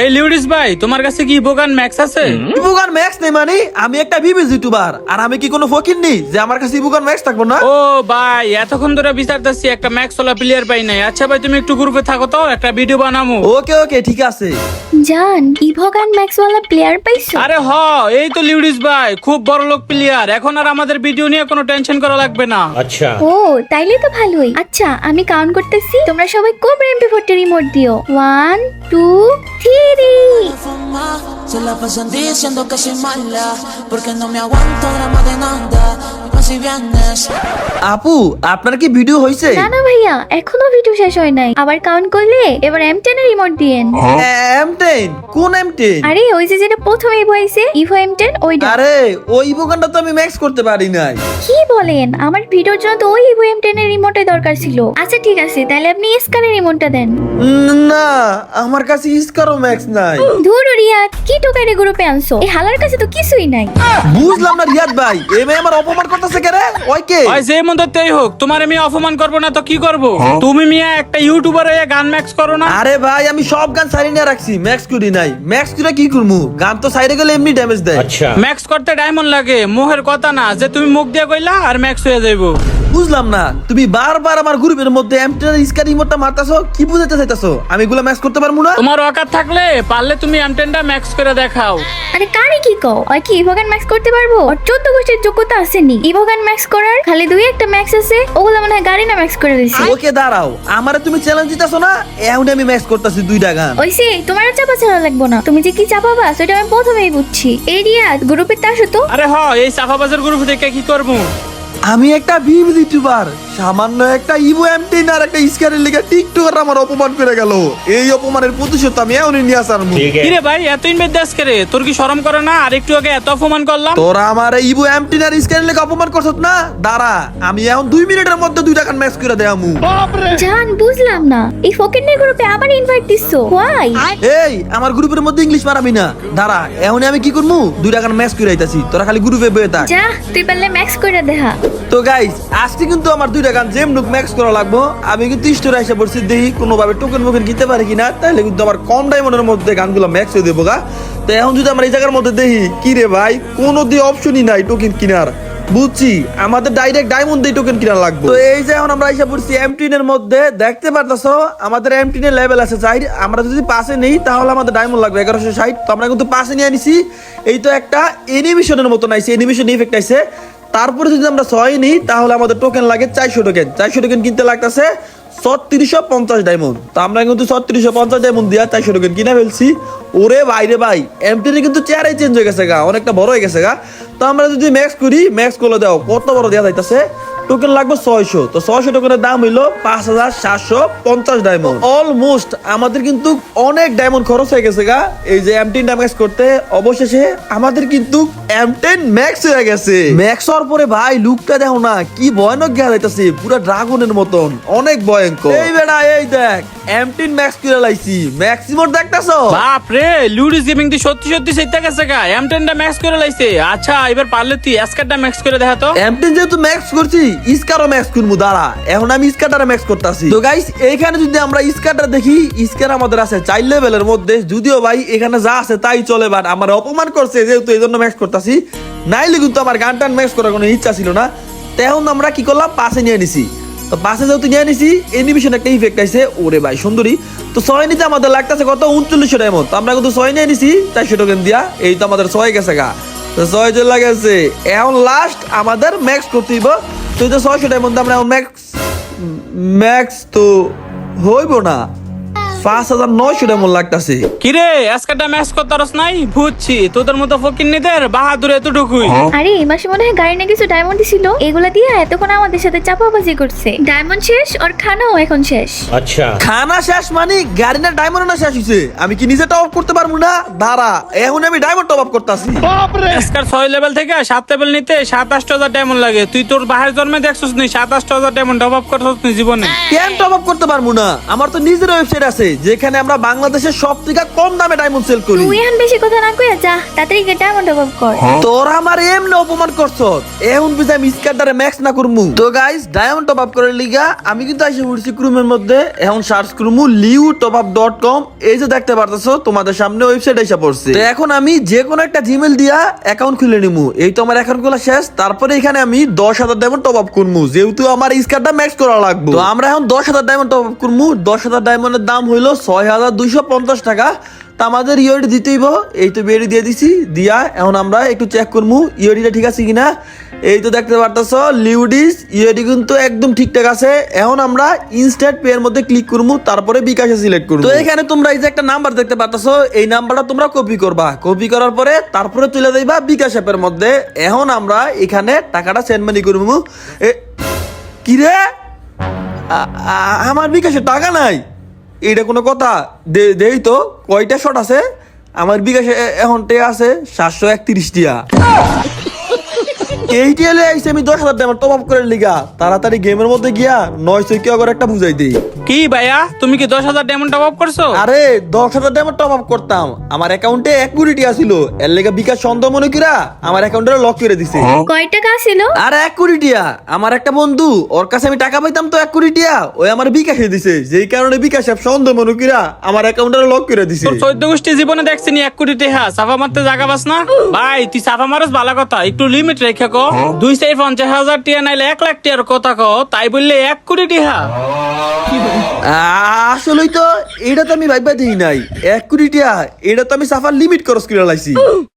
এই লিউডিস ভাই তোমার কাছে কি ম্যাক্স আছে? ম্যাক্স নেই মানে আমি একটা ইউটিউবার আর আমি কি কোনো ফকির নেই যে আমার কাছে ম্যাক্স থাকব না? ও ভাই এতক্ষণ ধরে একটা ম্যাক্স ওলা প্লেয়ার পাই নাই। আচ্ছা ভাই তুমি একটু গ্রুপে থাকো তো একটা ভিডিও বানামু। ওকে ওকে ঠিক আছে। জান ইভোগান প্লেয়ার পাইছো? আরে হ এই তো লিউডিস ভাই খুব বড় লোক প্লেয়ার এখন আর আমাদের ভিডিও নিয়ে কোনো টেনশন করা লাগবে না। আচ্ছা। ও তাইলে তো ভালোই। আচ্ছা আমি কাউন্ট করতেছি তোমরা সবাই কোন এমপি ফোরটির রিমোট দিও। One two three fuma, se la pasan diciendo que soy mala, porque no me aguanto grama de nada, si vienes. আপু আপনার কি ভিডিও হয়েছে না না ভাইয়া এখনও ভিডিও শেষ হয় নাই। আবার কাউন্ট করলে এবার এম টেন রিমোট দিয়েন। এম টেন কোন এম টেন আরে ওই যে যেটা প্রথম ইভো আইছে ইভো এম টেন ওইটা। আরে ওই ইবুগানটা তো আমি ম্যাক্স করতে পারি নাই। কি বলেন? আমার ভিডিওর জন্য তো ওই ইভো এম টেন এর রিমোটের দরকার ছিল। আচ্ছা ঠিক আছে তাহলে আপনি স্কারের রিমোটটা দেন। উম, না আমার কাছে ইস্কারও ম্যাক্স মোহের নাই। ধুর রিয়াদ কি টোকারে গ্রুপে আনছো এই হালার কাছে তো কিছুই নাই। বুঝলাম না রিয়াদ ভাই এ আমার অপমান করতেছে ওই কে? যে হোক তোমার আমি অপমান করব না তো কি করব? হ্যাঁ? তুমি মিয়া একটা ইউটিউবার হয়ে গান ম্যাক্স করো না। আরে ভাই আমি সব গান সারি রাখছি ম্যাক্স করি নাই। ম্যাক্স করে কি করমু? গান তো সাইরে গেলে এমনি ড্যামেজ দেয়। আচ্ছা। ম্যাক্স করতে ডায়মন্ড লাগে কথা না যে তুমি মুখ দিয়ে কইলা আর ম্যাক্স হয়ে যাইবো। বুঝলাম না তুমি বারবার আমার গ্রুপের মধ্যে মারতাছো কি বুঝাতে চাইতাছো? আমি এগুলো ম্যাচ করতে পারব না? তোমার অকাত থাকলে পারলে তুমি এমটেনটা ম্যাক্স করে দেখাও। আরে কারে কি কও? ওই কি ইভোগান ম্যাক্স করতে পারব? ওর চোদ্দ গোষ্ঠীর যোগ্যতা আসেনি। ইভোগান ম্যাক্স করার খালি দুই একটা ম্যাক্স আছে ওগুলো মনে হয় গাড়ি না ম্যাক্স করে দিছি ওকে দাঁড়াও আমারে তুমি চ্যালেঞ্জ দিতাছো না? এখন আমি ম্যাক্স করতেছি দুইটা গান। ওইসে তোমার আর চাপা ছাড়া লাগবো না। তুমি যে কি চাপাবা সেটা আমি প্রথমেই বুঝছি। এরিয়া গ্রুপের তাসো তো আরে হ এই সাফাবাজার গ্রুপ থেকে কি করব? আমি একটা ভিভ ইউটিউবার সামান্য একটা ইভো এমটিন আর একটা স্কারের লেগে টিকটকার আমার অপমান করে গেল। এই অপমানের প্রতিশোধ আমি এখনই নিয়ে আসার কিরে ভাই এত ইনভেট দাস করে? তোর কি শরম করে না? আর একটু আগে এত অপমান করলাম। তোর আমার এই ইভো এমটিন আর স্কারের লেগে অপমান করছ না? দাঁড়া আমি এখন দুই মিনিটের মধ্যে দুই টাকার ম্যাচ করে দেয় আমু জান বুঝলাম না। এই ফকেটের গ্রুপে আবার ইনভাইট দিছো। হোয়াই এই আমার গ্রুপের মধ্যে ইংলিশ পারামি না। দাঁড়া এখন আমি কি করব দুই টাকার ম্যাচ করে আইতাছি। তোরা খালি গ্রুপে বয়ে থাক। যা তুই পারলে ম্যাচ করে দেখা তো গাইস আজকে কিন্তু আমার দুইটা গান জেম নুক ম্যাক্স করা লাগবো, আমি কিন্তু স্টোরে এসে পড়ছি দেখি কোনোভাবে টোকেন মোকেন কিনতে পারি কিনা? তাহলে কিন্তু আমার কম ডায়মন্ডের মধ্যে গানগুলো ম্যাক্স হয়ে দেবো গা। তো এখন যদি আমরা এই জায়গার মধ্যে দেখি, কি রে ভাই, কোনো দিয়ে অপশনই নাই টোকেন কিনার। বুঝছি, আমাদের ডাইরেক্ট ডায়মন্ড দিয়ে টোকেন কিনা লাগবে। তো এই যে এখন আমরা এসে পড়ছি এমটিন এর মধ্যে, দেখতে পারতাছো, আমাদের এমটিন এর লেভেল আছে, চাই, আমরা যদি পাশে নেই, তাহলে আমাদের ডায়মন্ড লাগবে এগারোশো ষাট। তো আমরা কিন্তু পাশে নিয়ে আনিছি। এই তো একটা এনিমেশনের মতো নাইছে এনিমেশন ইফেক্ট আইছে। তারপরে যদি আমরা ছয় নিই, তাহলে আমাদের টোকেন লাগে চারশো টোকেন চারশো টোকেন কিনতে লাগতেছে ছত্রিশশো পঞ্চাশ ডায়মন্ড তো আমরা কিন্তু ছত্রিশশো পঞ্চাশ ডায়মন্ড দিয়া চারশো টোকেন কিনে ফেলছি। ওরে বাইরে ভাই এমটিনে কিন্তু চেয়ারে চেঞ্জ হয়ে গেছে গা, অনেকটা বড় হয়ে গেছে গা। তো আমরা যদি ম্যাক্স করি ম্যাক্স করলে দাও কত বড় দেওয়া যাইতেছে? টোকেন লাগবে ছয়শো। তো ছয়শো টোকেনের দাম হইল পাঁচ হাজার সাতশো পঞ্চাশ ডায়মন্ড অলমোস্ট আমাদের কিন্তু অনেক ডায়মন্ড খরচ হয়ে গেছে গা। এই যে এম টেন ম্যাক্স করতে, অবশেষে আমাদের কিন্তু এম টেন ম্যাক্স হয়ে গেছে। ম্যাক্স হওয়ার পরে ভাই লুকটা দেখো না কি ভয়ানক পুরো ড্রাগনের মতন অনেক ভয়ঙ্কর। এই বেড়া এই দেখ এম টেন ম্যাক্স করে লাইছি দেখতেছো? বাপ রে লুডিস গেমিং সত্যি সত্যি সেটা গেছে গা ম্যাক্স করে লাইছে। আচ্ছা এবার পারলে তুই এসকারটা ম্যাক্স করে দেখা তো। এমটেন যেহেতু ম্যাক্স করছি ইস্কারও ম্যাক্স করব দাঁড়া। এখন আমি ইস্কারটারে ম্যাক্স করতেছি। তো গাইস এইখানে যদি আমরা ইস্কারটা দেখি ইস্কার আমাদের আছে চার লেভেলের মধ্যে যদিও ভাই এখানে যা আছে তাই চলে বাট আমার অপমান করছে যেহেতু এই জন্য ম্যাক্স করতেছি। নাইলে কিন্তু আমার গান টান ম্যাক্স করার কোনো ইচ্ছা ছিল না। তখন আমরা কি করলাম? পাশে নিয়ে নিছি। তো পাশে যেহেতু নিয়ে নিছি এনিমেশন একটা ইফেক্ট আইছে। ওরে ভাই, সুন্দরী। তো ছয় নিতে আমাদের লাগতেছে কত? উনচল্লিশশো ডায়মন্ড তো আমরা কিন্তু ছয় নিয়ে নিছি চারশো টোকেন দিয়া এই তো আমাদের ছয় গেছে গা। তো ছয় চলে গেছে। এখন লাস্ট আমাদের ম্যাক্স করতে হইব। তো এই তো ছয়শো ডায়মন্ড আমরা এখন ম্যাক্স ম্যাক্স তো হইব না। পাঁচ হাজার তোদের মতো বাহাদুর হ্যাঁ। সাথে এখন শেষ। আচ্ছা। খানা মানে ডায়মন্ড আমি কি নিজে করতে পারব না? এখন আমি ডায়মন্ড আপ ছয় লেভেল থেকে সাত লেভেল নিতে সাত হাজার লাগে। তুই তোর বাহির জন্মে দেখছিস সাত হাজার আপ জীবনে। কেন আপ করতে পারব না? আমার তো নিজের ওয়েবসাইট আছে। যেখানে আমরা বাংলাদেশের সব থেকে কম দামে ডায়মন্ড সেল করি। তুই এখন বেশি কথা না কইয়া যা তাড়াতাড়ি গিয়ে ডায়মন্ড টপ কর। তোর আমার এমনি অপমান করছ। এখন বুঝে আমি স্কারটারে ম্যাক্স না করমু। তো গাইস ডায়মন্ড টপ আপ করার লিগা আমি কিন্তু এসে পড়ছি ক্রুমের মধ্যে। এখন সার্চ করমু লিউ টপ আপ ডট কম এই যে দেখতে পারতেছো তোমাদের সামনে ওয়েবসাইট এসে পড়ছে। তো এখন আমি যে কোনো একটা জিমেল দিয়া অ্যাকাউন্ট খুলে নিমু। এই তো আমার অ্যাকাউন্ট খোলা শেষ। তারপরে এখানে আমি দশ হাজার ডায়মন্ড টপ আপ করমু। যেহেতু আমার স্কারটা ম্যাক্স করা লাগবে। তো আমরা এখন দশ হাজার ডায়মন্ড টপ আপ করমু। দশ হাজার ডায়মন্ডের দাম হইল ছয় হাজার দুইশো পঞ্চাশ টাকা। তা আমাদের ইওডি দিতেইব এই তো বিএডি দিয়ে দিছি। দিয়া, এখন আমরা একটু চেক করব ইওডিটা ঠিক আছে কিনা। এই তো দেখতে পারতেছ, লিউডিস ইওডি কিন্তু একদম ঠিকঠাক আছে। এখন আমরা ইনস্ট্যান্ট পে এর মধ্যে ক্লিক করব তারপরে বিকাশে সিলেক্ট করব তো এখানে তোমরা এই যে একটা নাম্বার দেখতে পারতেছ, এই নাম্বারটা তোমরা কপি করবা। কপি করার পরে তারপরে তুলে দিবা বিকাশ অ্যাপের মধ্যে। এখন আমরা এখানে টাকাটা সেন্ড মানি করব এ কি রে আ- আ- আমার বিকাশে টাকা নাই। এটা কোনো কথা? দেই তো, কয়টা শট আছে? আমার বিকাশে এখন টে আছে সাতশো একত্রিশ টিয়া এই টিয়ালে আমি দশ হাজার টাকা টপ আপ করে লিগা। তাড়াতাড়ি গেমের মধ্যে গিয়া কি করে একটা বুঝাই দিই। কি ভাইয়া? তুমি কি দশ হাজার ডায়মন্ড টপ আপ করছ? আরে দশ হাজার টাকা টপ আপ করতাম। আমার অ্যাকাউন্টে এক কোটি টিয়া ছিল এর লেগে বিকাশ সন্দেহ মনে কিরা আমার অ্যাকাউন্টে লক করে দিছে। কয় টাকা ছিল আর এক কোটি টিয়া আমার একটা বন্ধু ওর কাছে আমি টাকা পাইতাম তো এক কোটি টিয়া ওই আমার বিকাশে দিছে। যেই কারণে বিকাশ অ্যাপ সন্দেহ মনুকিরা আমার অ্যাকাউন্টে লক করে দিছে। চোদ্দ গোষ্ঠী জীবনে দেখছি নি এক কোটি টেহা সাফা মারতে জাগা পাস না? ভাই তুই সাফা মারস ভালো কথা। একটু লিমিট রেখে কো? দুই চার পঞ্চাশ হাজার টিয়া নাইলে এক লাখ টিয়ার কথা কো তাই বললে এক কোটি টিহা। আসলেই তো এটা তো আমি ভাইবা দিই নাই। এক কোটি টিয়া এটা তো আমি সাফার লিমিট খরচ করে লাইছি।